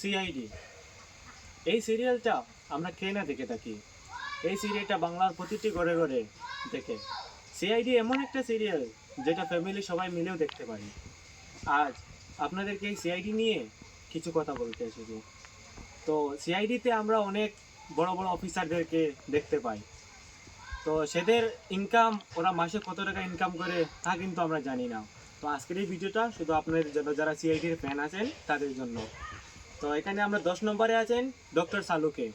CID এই সিরিয়ালটা আমরা খেয়ে না দেখে থাকি। এই সিরিয়ালটা বাংলার প্রতিটি ঘরে ঘরে দেখে। সিআইডি এমন একটা সিরিয়াল যেটা ফ্যামিলি সবাই মিলেও দেখতে পারি। আজ আপনাদেরকে এই সিআইডি নিয়ে কিছু কথা বলতে এসেছি। তো সিআইডিতে আমরা অনেক বড় বড় অফিসারদেরকে দেখতে পাই। তো সেদের ইনকাম ওরা মাসে কত টাকা ইনকাম করে তা কিন্তু আমরা জানি না। তো আজকের এই ভিডিওটা শুধু আপনাদের জন্য, যারা সিআইডির ফ্যান আছেন, তাদের জন্য। তো এখানে আমরা দশ নম্বরে আছেন ডক্টর সালুকে।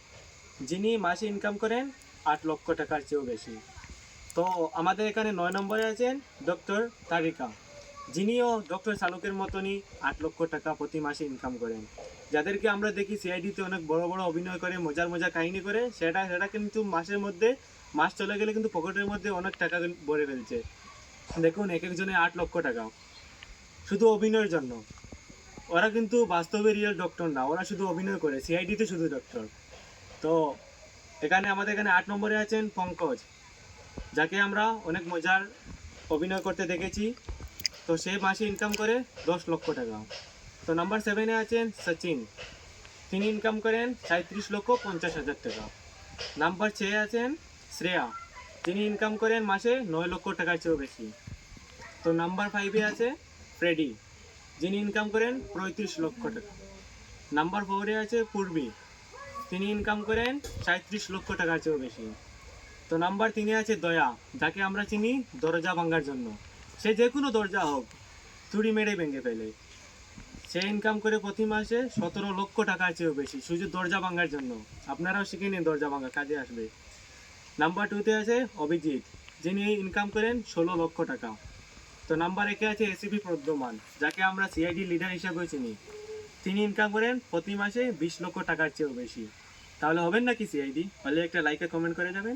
যিনি মাসে ইনকাম করেন আট লক্ষ টাকার চেয়েও বেশি। তো আমাদের এখানে নয় নম্বরে আছেন ডক্টর তারিকা। যিনিও ডক্টর সালুকের মতনই আট লক্ষ টাকা প্রতি মাসে ইনকাম করেন। যাদেরকে আমরা দেখি সিআইডিতে অনেক বড় বড় অভিনয় করে, মজার মজার কাহিনী করে, সেটা সেটা কিন্তু মাসের মধ্যে, মাস চলে গেলে কিন্তু পকেটের মধ্যে অনেক টাকা ভরে ফেলছে। দেখুন, এক একজনে আট লক্ষ টাকা। শুধু অভিনয়ের জন্য। ওরা কিন্তু বাস্তবে রিয়েল ডক্টর না, ওরা শুধু অভিনয় করে সিআইডিতে শুধু ডক্টর তো এখানে আমাদের এখানে আট নম্বরে আছেন পঙ্কজ, যাকে আমরা অনেক মজার অভিনয় করতে দেখেছি। তো সে মাসে ইনকাম করে দশ লক্ষ টাকা। তো নাম্বার সেভেনে আছেন সচিন। তিনি ইনকাম করেন সাঁত্রিশ লক্ষ পঞ্চাশ হাজার টাকা। নাম্বার ছয়ে আছেন শ্রেয়া। তিনি ইনকাম করেন মাসে নয় লক্ষ টাকার চেয়েও বেশি। তো নাম্বার ফাইভে আছে ফ্রেডি। যিনি ইনকাম করেন পঁয়ত্রিশ লক্ষ টাকা। নাম্বার ফোরে আছে পূর্বী। তিনি ইনকাম করেন সাঁত্রিশ লক্ষ টাকার চেয়েও বেশি। তো নাম্বার তিনে আছে দয়া, যাকে আমরা চিনি দরজা ভাঙার জন্য। সে যে কোনো দরজা হোক, চুরি মেরে ভেঙে ফেলে। সে ইনকাম করে প্রতি মাসে সতেরো লক্ষ টাকার চেয়েও বেশি, শুধু দরজা ভাঙার জন্য। আপনারাও শিখে নিন দরজা ভাঙা, কাজে আসবে। নাম্বার টুতে আছে অভিজিৎ, যিনি ইনকাম করেন ষোলো লক্ষ টাকা। তো নাম্বার একে আছে এসিপি প্রদ্যমান, যাকে আমরা সিআইডি লিডার হিসাবে চিনি। তিনি ইনকাম করেন প্রতি মাসে বিশ লক্ষ টাকার চেয়েও বেশি। তাহলে হবেন নাকি সিআইডি হলে একটা লাইকে কমেন্ট করে যাবেন।